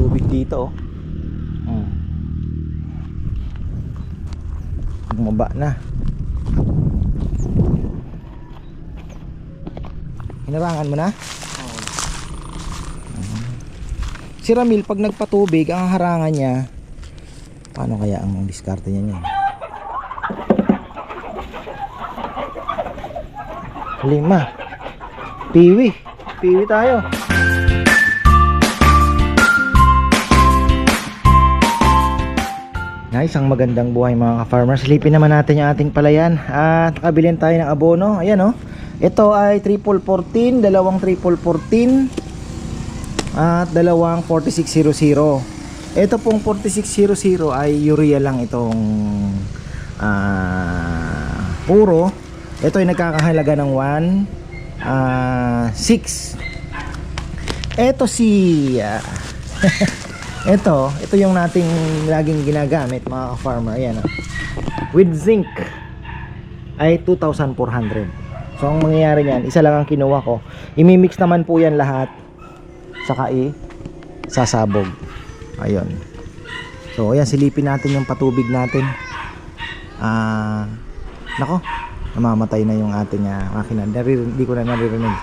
tubig dito oh. Hmm. Bumaba na. Hinarangan mo na? Si Ramil pag nagpatubig ang harangan niya paano kaya ang diskarte niya niyan? Lima. Piwi. Piwi tayo. Na isang magandang buhay mga ka-farmers. Silipin naman natin yung ating palayan at nakabilin tayo ng abono. Ayan oh. Ito ay triple 14, dalawang triple 14 at dalawang 4600. Ito pong 4600 ay urea lang itong ah, puro. Ito ay nagkakahalaga ng 1 ah, 6. Ito si ah, ito, ito yung nating laging ginagamit mga farmer Ayan oh. With zinc ay 2,400. So ang mangyayari niyan, isa lang ang kinuha ko. Imimix naman po yan lahat saka i sasabog. Ayun. So ayan silipin natin yung patubig natin. Ah, nako, namamatay na yung ating ah, makina. Hindi ko na naririnig.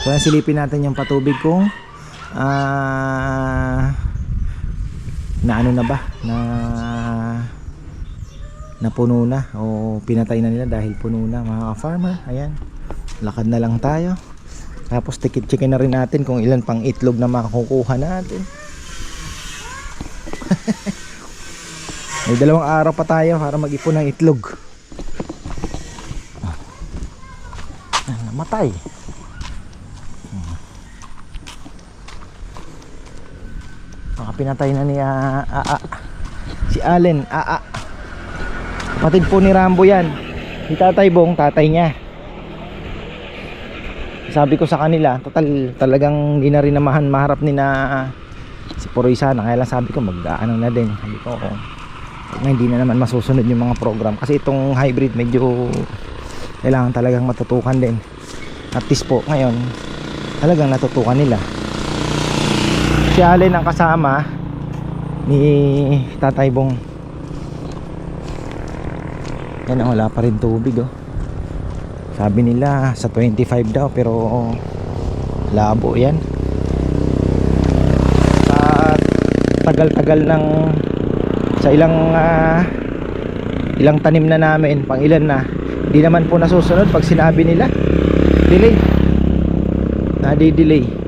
So ayan silipin natin yung patubig kung ah na ano na ba? Na napuno na o pinatay na nila dahil puno na mga farmer ayan. Lakad na lang tayo. Tapos tikit chicken na rin natin kung ilan pang itlog na makukuha natin. May dalawang araw pa tayo para mag-ipon ng itlog. Ah, namatay pinatay na ni ah, Aa. Si Allen, Aa. Kapatid po ni Rambo yan. Si Tatay Bong, tatay niya. Sabi ko sa kanila, total talagang hindi maharap ni na si Poroy sana. Kaya lang sabi ko mag-ano na din. Sabi ko, oh, na hindi na naman masusunod yung mga program. Kasi itong hybrid medyo kailangan talagang matutukan din. At least po, ngayon, talagang natutukan nila si Allen ang kasama ni Tatay Bong. Yan oh, wala pa rin tubig oh. Sabi nila sa 25 daw pero labo yan. Sa tagal-tagal ng sa ilang ah, ilang tanim na namin pang ilan na hindi naman po nasusunod pag sinabi nila. Delay. Nadi-delay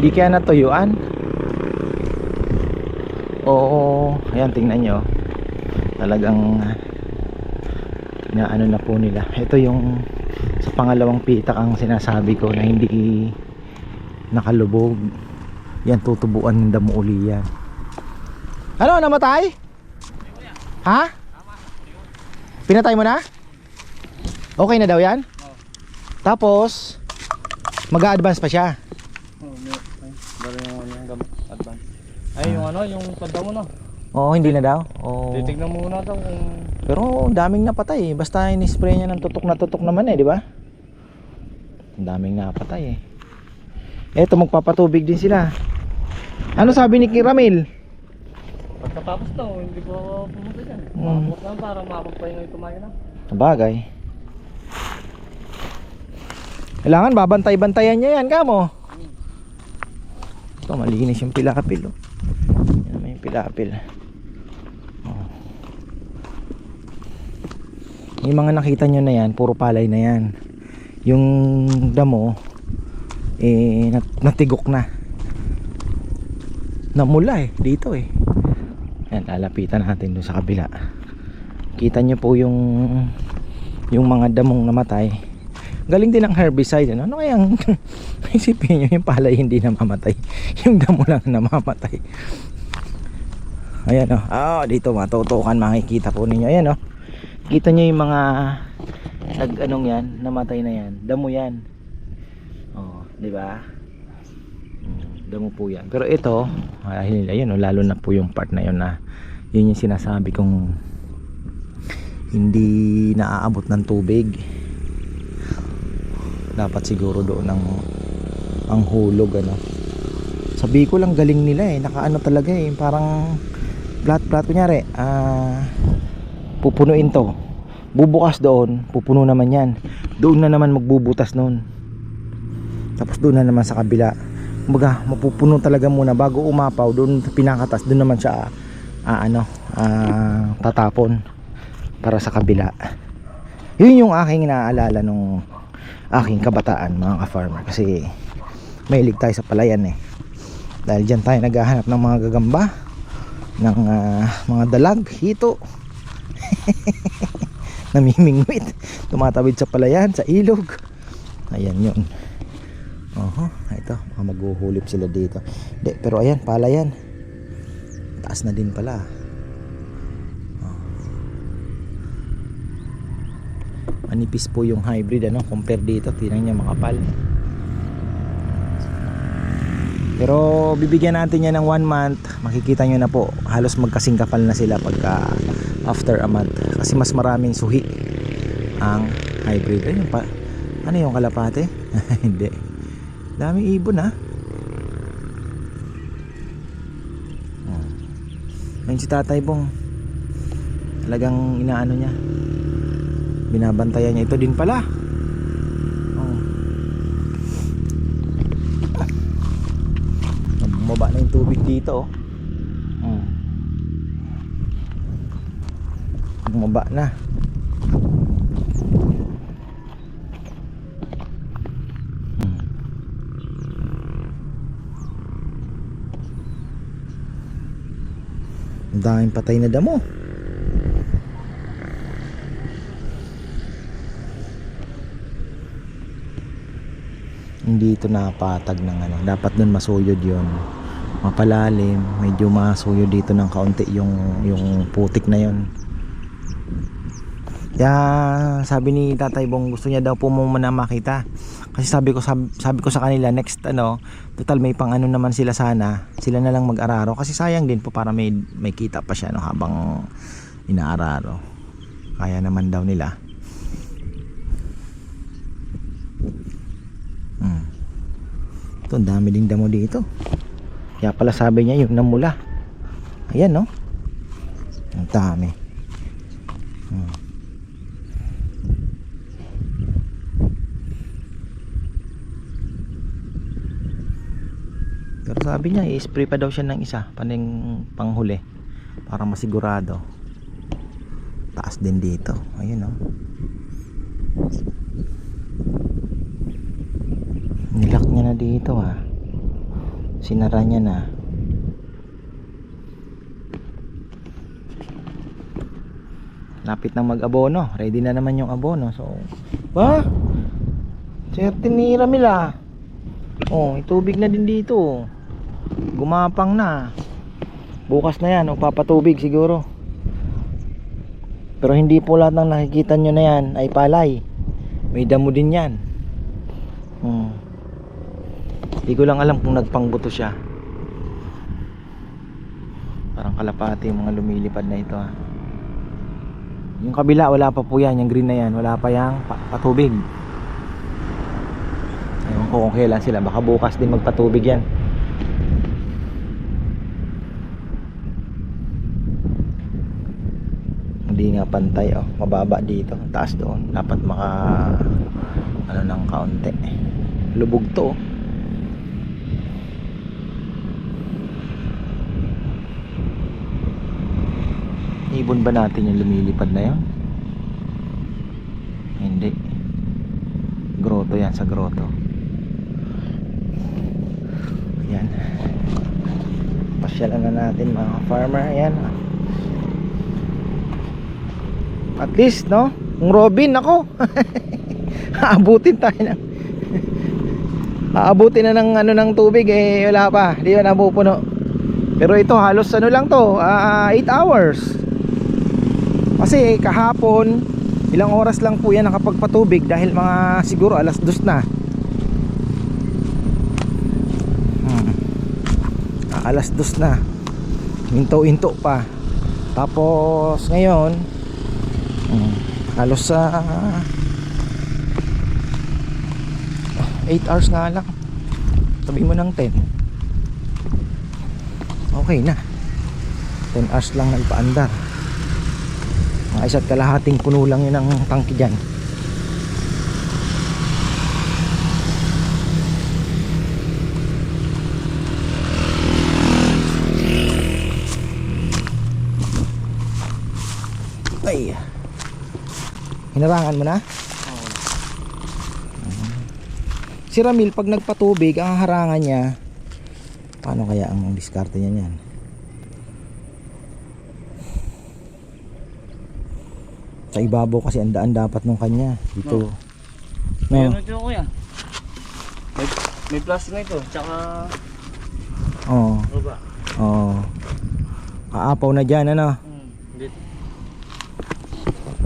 Di kaya natuyuan. Oo, ayan tingnan nyo. Talagang na ano na po nila. Ito yung sa pangalawang pitak ang sinasabi ko na hindi nakalubog. Yan tutubuan ng damo uli yan. Ano, namatay? Ha? Pinatay mo na? Okay na daw yan? Tapos mag-a-advance pa siya. Oh, may, ay, bali yung ano yung gamot advance. Ay, yung ano, yung tanda mo na. Oo, hindi na daw. Oo. Titignan mo muna daw kung Pero daming napatay eh. Basta in-spray niya ng tutok na tutok naman eh, di ba? Ang daming napatay eh. Eto magpapatubig din sila. Ano sabi ni Kiramil? pagkatapos daw, hindi ko pumunta dyan. Mm. Makapot lang para makapagpahinga yung tumayo na. Sabagay. Kailangan babantay-bantayan niya yan, kamo. Ito, malinis yung pilapil. Oh. Yan yung pilapil. Oh. Yung mga nakita nyo na yan, puro palay na yan. Yung damo, eh, nat natigok na. Namula eh, dito eh. Yan, lalapitan natin doon sa kabila. Kita nyo po yung yung mga damong namatay galing din ang herbicide ano, ano kayang isipin nyo yung palay hindi namamatay yung damo lang namamatay ayan oh. oh, dito matutukan makikita po ninyo ayan oh. kita nyo yung mga nag anong yan namatay na yan damo yan oh, di ba Hmm, damo po yan pero ito dahil ayun oh, lalo na po yung part na yun na yun yung sinasabi kong hindi naaabot ng tubig dapat siguro doon ang ang hulog ano Sabi ko lang galing nila eh. Nakaano talaga eh. Parang flat flat kunyari. Ah, pupunuin to. Bubukas doon, pupuno naman yan. Doon na naman magbubutas noon. Tapos doon na naman sa kabila. Kumbaga, mapupuno talaga muna bago umapaw. Doon pinakatas, doon naman siya ah, ano, ah, tatapon para sa kabila. Yun yung aking naaalala nung aking kabataan mga ka-farmer kasi mahilig tayo sa palayan eh dahil dyan tayo naghahanap ng mga gagamba ng ah, mga dalag, hito. Namimingwit. Tumatawid sa palayan, sa ilog. Ayan yun. Oho, ito, baka maghuhulip sila dito. Di, pero ayan, palayan taas na din pala. Manipis po yung hybrid ano compare dito. Tingnan niya makapal pero bibigyan natin yan ng one month. Makikita nyo na po halos magkasing kapal na sila pagka after a month. Kasi mas maraming suhi ang hybrid. Ayun pa. Ano yung kalapate? Hindi. Daming ibon ha? Oh. ayun si tatay bong. Talagang inaano niya. Binabantayan niya. Ito din pala oh. Bumaba na yung tubig dito oh. Oh. bumaba na Hmm. ang daming patay na damo hindi ito napatag ng ano dapat dun masuyod yon mapalalim medyo masuyod dito ng kaunti yung yung putik na yon kaya sabi ni Tatay Bong gusto niya daw po muna makita. Kasi sabi ko sabi, sabi ko sa kanila next ano total may pang ano naman sila sana sila na lang mag-araro. Kasi sayang din po para may may kita pa siya no habang inaararo. Kaya naman daw nila. Hmm. Ito, ang dami ding damo dito. Kaya pala sabi niya yung namula. Ayan, no? Ang dami. Hmm. Pero sabi niya, i-spray pa daw siya ng isa, paning panghuli. Para masigurado. Taas din dito. Ayun, no? Nilak niya na dito ah. Sinara niya na. Lapit nang mag-abono. Ready na naman yung abono. So, ba? Sir, tinira mila. Oh, may tubig na din dito. Gumapang na. Bukas na yan, o papatubig siguro. Pero hindi po lahat ng nakikita nyo na yan ay palay. May damo din yan. Hmm. Hindi ko lang alam kung nagpangbuto siya. Parang kalapati yung mga lumilipad na ito ha. Yung kabila wala pa po yan, yung green na yan, wala pa yang pa- patubig. Ewan ko kung kailan sila, baka bukas din magpatubig yan. Hindi nga pantay oh, mababa dito, taas doon. Dapat maka ano ng kaunti. Lubog to oh. Ibon ba natin yung lumilipad na yun? Hindi. Grotto yan sa grotto. Yan. Pasyalan na natin mga farmer. Yan. At least, no? Kung Robin, ako. Aabutin tayo ng Aabutin na ng ano ng tubig eh wala pa. Di ba napupuno. Pero ito halos ano lang to, 8 hours. Kasi kahapon, ilang oras lang po yan nakapagpatubig dahil mga siguro alas dos na. Hmm. Ah, alas dos na. Minto-into pa. Tapos ngayon, hmm, halos sa 8 hours nga lang. Sabi mo ng 10. okay na 10 hours lang nagpaandar mga isa't kalahating puno lang yun ang tangki dyan ay hinarangan mo na? Si Ramil pag nagpatubig ang harangan niya paano kaya ang diskarte niya niyan? Sa ibabaw kasi ang daan dapat nung kanya. Dito. May No. ano ito kuya? May, may plastic na ito, tsaka Oo. baba. Oo. Aapaw na dyan ano. Hmm, dito.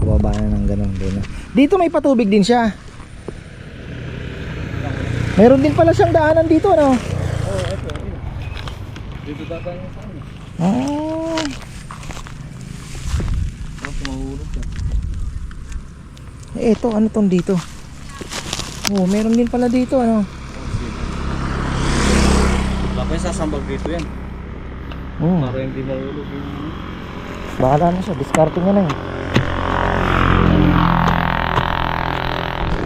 Bababa na ng ganun din. Dito may patubig din siya. Meron din pala siyang daanan dito ano. Oo, oh, ito, ito. Dito tatay sa amin. Oh. Tapos mahulog yan. Eh, ito ano tong dito? Oh, meron din pala dito ano. Oh, yung sasambag dito yan. Hmm. Para hindi mahulog yung... Bahala na siya, diskarte niya na eh.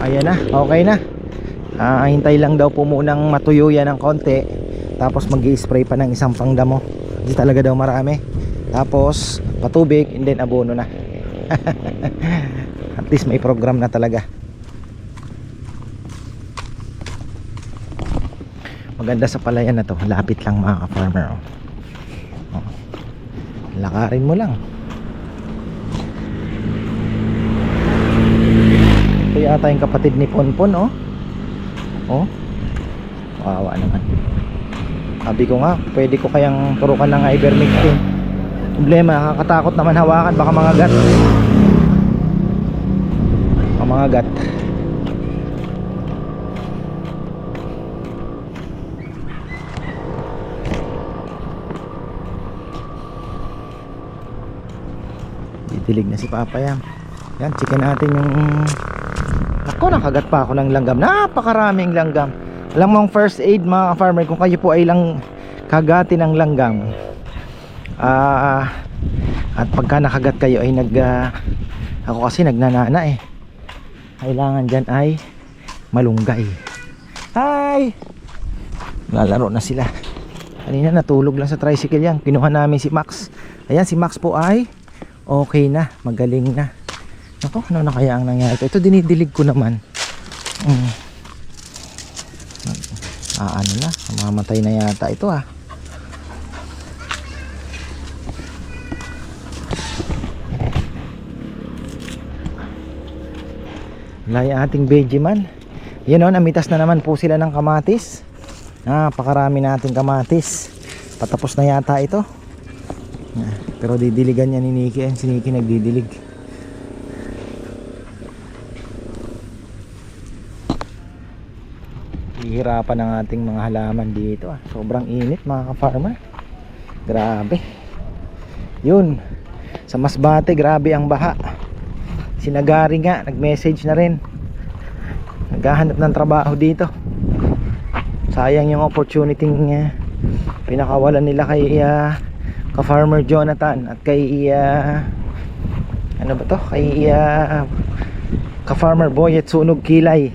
Ayan na, okay na. Ah, hintay lang daw po munang matuyo yan ng konti. Tapos mag spray pa ng isang pangdamo. Hindi talaga daw marami. Tapos patubig and then abono na. At least may program na talaga. Maganda sa palayan na to. Lapit lang mga ka-farmer. Oh. Oh. Lakarin mo lang. Ito yata yung kapatid ni Ponpon, oh. Oh. Kawawa naman. Sabi ko nga, pwede ko kayang turukan ng ivermectin. Problema, nakakatakot naman hawakan, baka mga gat. Mga gat. Didilig na si Papa yan. Yan, chicken natin yung... Ako, nakagat pa ako ng langgam. Napakaraming langgam. Alam mo ang first aid mga farmer kung kayo po ay lang kagati ng langgam. Ah... at pagka nakagat kayo ay nag... ah, ako kasi nagnanana eh. Kailangan dyan ay malunggay. Hi! Lalaro na sila. Kanina natulog lang sa tricycle yan. Kinuha namin si Max. Ayan, si Max po ay okay na, magaling na. Ako, ano na kaya ang nangyari ito? Ito dinidilig ko naman. Mm. Ah, ano na, mamatay na yata ito ah. Yung ating Benjamin. Yan o, namitas na naman po sila ng kamatis. Napakarami natin kamatis. Patapos na yata ito. Ah, Pero didiligan niya ni Nikki. Ayan, Si Nikki nagdidilig. Hihirapan ng ating mga halaman dito. Ah. Sobrang init mga ka-farmer. Grabe. Yun. Sa Masbate, grabe ang baha. Sinagari nga, nag-message na rin. Naghahanap ng trabaho dito. Sayang yung opportunity uh, pinakawalan nila kay uh, ka-farmer Jonathan at kay uh, ano ba to? Kay uh, ka-farmer Boy at Sunog Kilay.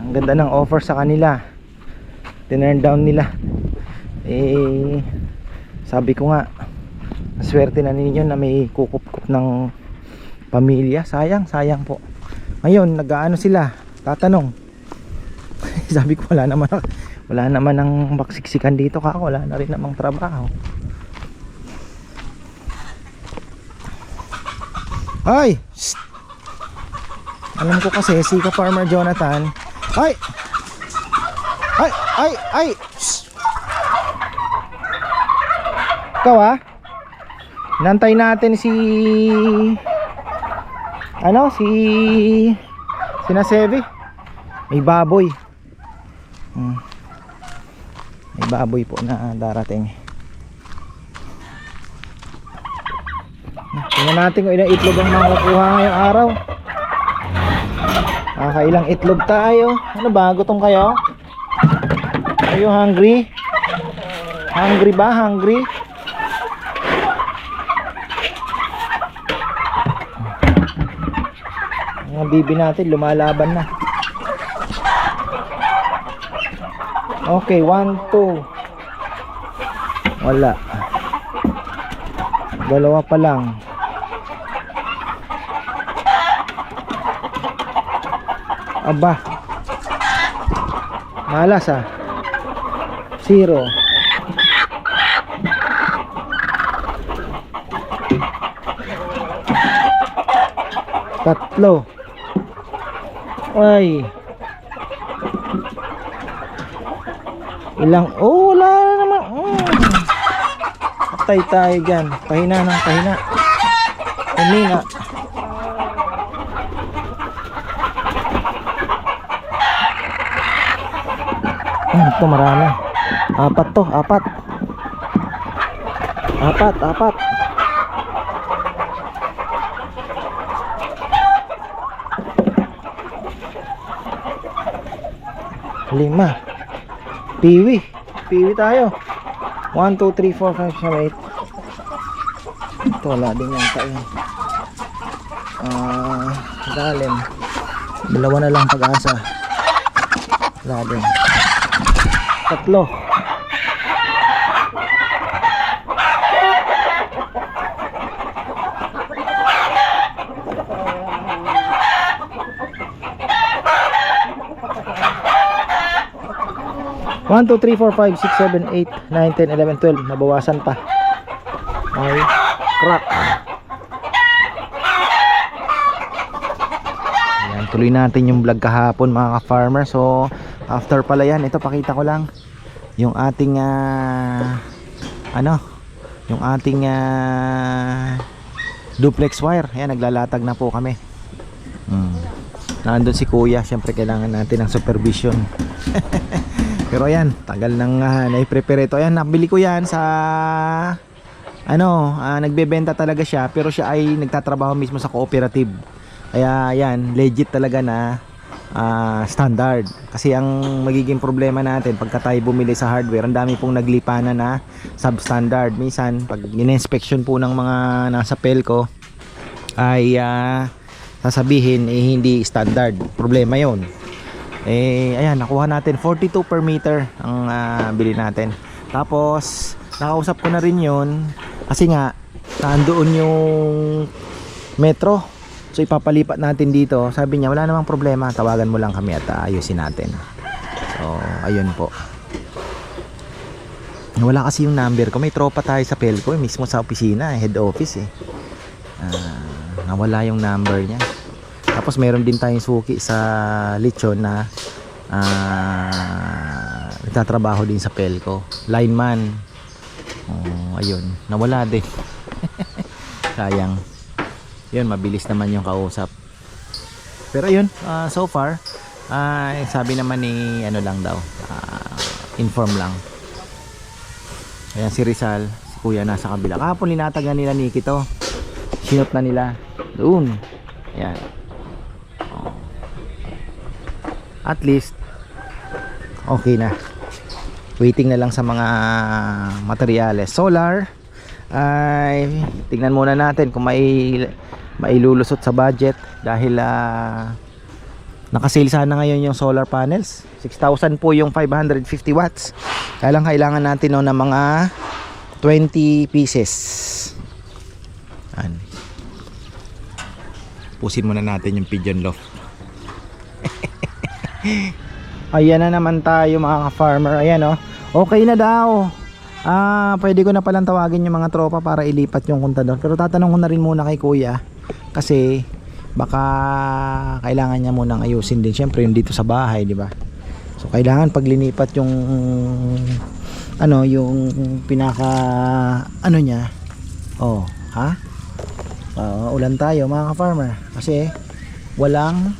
Ang ganda ng offer sa kanila. Tinurn down nila. Eh sabi ko nga swerte na ninyo na may kukup-kup ng pamilya. Sayang, sayang po. Ngayon, nag-aano sila? Tatanong. Sabi ko wala naman wala naman ang baksiksikan dito ka wala na rin namang trabaho. Ay! Shh! Alam ko kasi si ka Farmer Jonathan. Ay! Ay! Ay! Ay! Shh! Ikaw ah? Nantay natin si ano si sina Sevi may baboy. Hmm. may baboy po na darating. Tingnan natin kung ilang itlog ang makukuha ngayong araw. Kakailang itlog tayo. Ano ba gutom kayo? Are you hungry? Hungry ba? Hungry? Mga bibi natin lumalaban na. Okay, one, two. Wala. Dalawa pa lang. Aba. Malas ah. Zero. Tatlo. Ay. Ilang, oh, wala na naman. Mm. Patay tayo dyan. Pahina ng pahina. Humina. Ano to marami. Apat to, apat. Apat, apat. Lima. Piwi. Piwi tayo. 1, 2, 3, 4, 5, 6, 7, 8. Ito wala din yung tayo. Ah, lalim. Dalawa na lang pag-asa. Wala. Tatlo. One, two, three, four, five, six, seven, eight, nine, ten, eleven, twelve. Nabawasan pa. Ay, crack. Ayan, tuloy natin yung vlog kahapon mga ka-farmer. So, after pala yan, ito pakita ko lang yung ating ah, ano, yung ating ah, duplex wire. Ayan, naglalatag na po kami. Hmm. Nandun si kuya, syempre kailangan natin ng supervision. Pero ayan, tagal nang uh, nai-prepare ito. Ayan, nabili ko yan sa ano, ah, nagbebenta talaga siya pero siya ay nagtatrabaho mismo sa cooperative. Kaya ayan, legit talaga na ah, standard. Kasi ang magiging problema natin pagka tayo bumili sa hardware, ang dami pong naglipanan na substandard. Minsan, pag in-inspection po ng mga nasa Pelco ay ah, sasabihin eh hindi standard. Problema 'yon. Eh ayan, nakuha natin 42 per meter ang ah, bili natin. Tapos nakausap ko na rin 'yon kasi nga nandoon yung metro. So ipapalipat natin dito. Sabi niya wala namang problema, tawagan mo lang kami at ah, ayusin natin. So ayun po. Wala kasi yung number ko. May tropa tayo sa Pelco eh, mismo sa opisina, eh, head office eh. Ah, nawala yung number niya. Tapos meron din tayong suki sa Lechon na ah, nagtatrabaho din sa Pelco. Lineman. Oh, ayun. Nawala din. Sayang. Yun, mabilis naman yung kausap. Pero ayun, ah, so far, ah, sabi naman ni ano lang daw, ah, inform lang. Ayan si Rizal, si Kuya nasa kabila. Kahapon linatag na nila Nikki to. Sinot na nila. Doon. Ayan. Oh. At least, okay na. Waiting na lang sa mga materyales. Solar, ay tingnan muna natin kung may mailulusot sa budget dahil ah nakasale sana ngayon yung solar panels 6,000 po yung 550 watts kaya lang kailangan natin no, ng mga 20 pieces Yan. pusin muna natin yung pigeon loft ayan na naman tayo mga farmer ayan oh. okay na daw. Ah pwede ko na palang tawagin yung mga tropa para ilipat yung kontador. Pero tatanong ko na rin muna kay kuya kasi baka kailangan niya munang ayusin din. Syempre yung dito sa bahay di ba? So kailangan pag linipat yung ano yung pinaka ano niya. Oh ha? Oo, ulan tayo mga ka-farmer. Kasi walang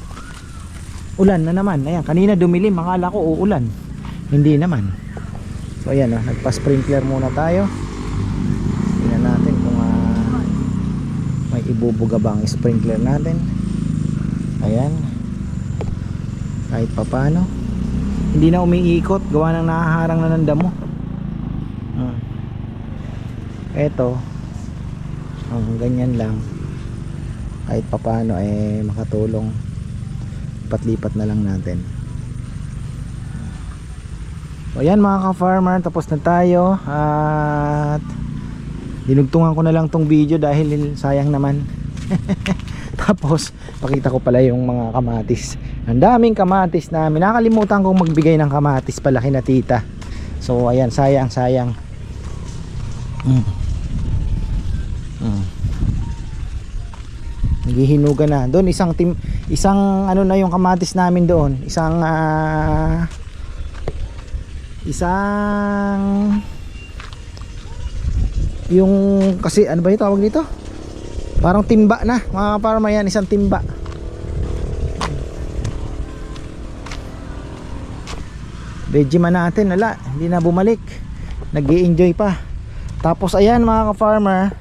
ulan na naman. Ayan kanina dumilim. Akala ko uulan. Hindi naman. So ayan oh, nagpa-sprinkler muna tayo. Tingnan natin kung ah, may ibubuga ba ang sprinkler natin. Ayan. Kahit papano hindi na umiikot. Gawa ng nahaharang na ng damo. Mm. Eto, ang ganyan lang. Kahit papano eh makatulong. Lipat-lipat na lang natin. So ayan mga ka-farmer, tapos na tayo at dinugtungan ko na lang tong video dahil sayang naman. tapos pakita ko pala yung mga kamatis. Ang daming kamatis namin. Nakalimutan kong magbigay ng kamatis pala kina tita. So ayan, sayang, sayang. Mm. Naghihinuga na. Doon isang tim isang ano na yung kamatis namin doon. Isang ah, isang yung kasi ano ba yung tawag dito? Parang timba na. Mga parang yan isang timba. Veggie natin, wala, hindi na bumalik. nag enjoy pa. Tapos ayan mga ka-farmer,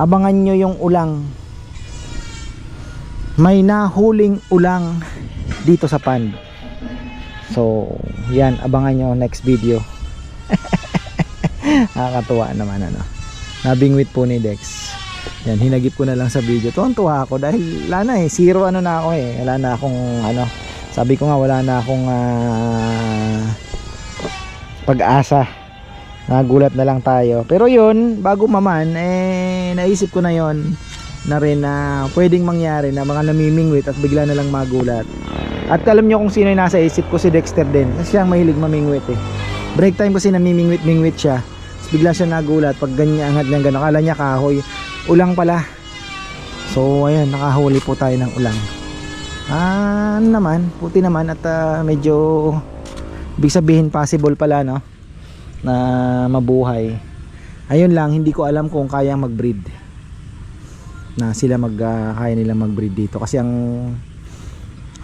abangan nyo yung ulang. May nahuling ulang dito sa pond. So, yan, abangan nyo next video. Nakakatuwa naman ano. Nabingwit po ni Dex. Yan, hinagip ko na lang sa video. Tuwan-tuwa ako dahil wala na eh. Zero ano na ako eh. Wala na akong ano. Sabi ko nga wala na akong ah, pag-asa. Nagulat na lang tayo. Pero yun, bago maman, eh, naisip ko na yon na rin na pwedeng mangyari na mga namimingwit at bigla na lang magulat. At alam nyo kung sino yung nasa isip ko, si Dexter din. Kasi siyang mahilig mamingwit eh. Break time kasi namimingwit-mingwit siya. Tapos bigla siya nagulat pag ganyan angat niya gano'n. Akala niya kahoy. Ulang pala. So ayan, nakahuli po tayo ng ulang. Ah, ano naman, puti naman at ah, medyo ibig sabihin possible pala no na mabuhay. Ayun lang, hindi ko alam kung kaya mag-breed. Na sila mag kaya nila mag-breed dito kasi ang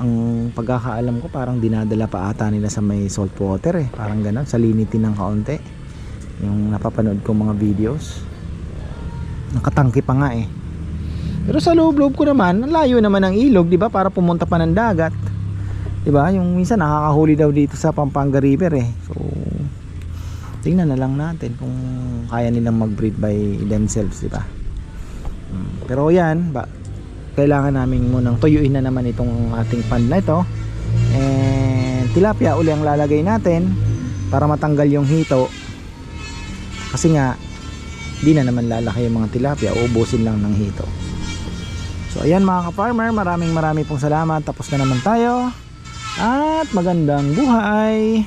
ang pagkakaalam ko parang dinadala pa ata nila sa may salt water eh. Parang gano'n, salinity ng kaunti. Yung napapanood ko mga videos. Nakatangki pa nga eh. Pero sa loob-loob ko naman, layo naman ng ilog, 'di ba? Para pumunta pa ng dagat. 'Di ba? Yung minsan nakakahuli daw dito sa Pampanga River eh. So tingnan na lang natin kung kaya nilang mag-breed by themselves, 'di ba? Pero 'yan, ba kailangan namin munang tuyuin na naman itong ating pan na ito. And tilapia uli ang lalagay natin para matanggal yung hito. Kasi nga di na naman lalaki yung mga tilapia, uubusin lang ng hito. So ayan mga ka-farmer, maraming maraming pong salamat. Tapos na naman tayo. At magandang buhay.